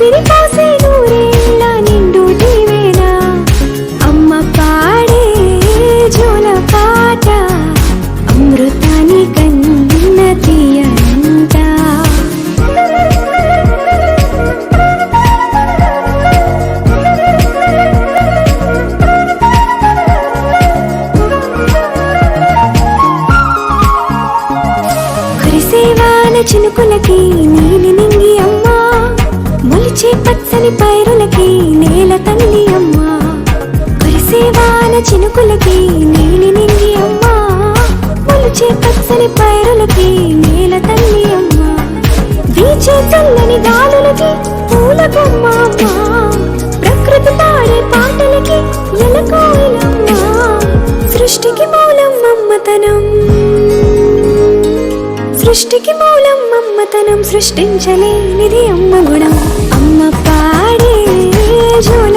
ఊపిరి నూరేళ్ళ నిండు దీవేనా అమ్మ పాడే జోల పాట కన్న తీయంట. చినుకులకి నీలి నింగి అమ్మ మొలిచే పచ్చని పైరులకి నేల తల్లి అమ్మా. కురిసేవాన చినుకులకి నీలి నింగి అమ్మా. మొలిచే పచ్చని పైరులకి నేల తల్లి అమ్మా. వీచే చల్లని గాలులకి పూల కొమ్మ ప్రకృతి పాడే పాటలకి ఎలకోయిలమ్మా సృష్టికి మూలం మమ్మతనం సృష్టికి మూలం మమ్మతనం సృష్టించలేనిది అమ్మ గుణం. అమ్మ పాడే జోల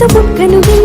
నోటితో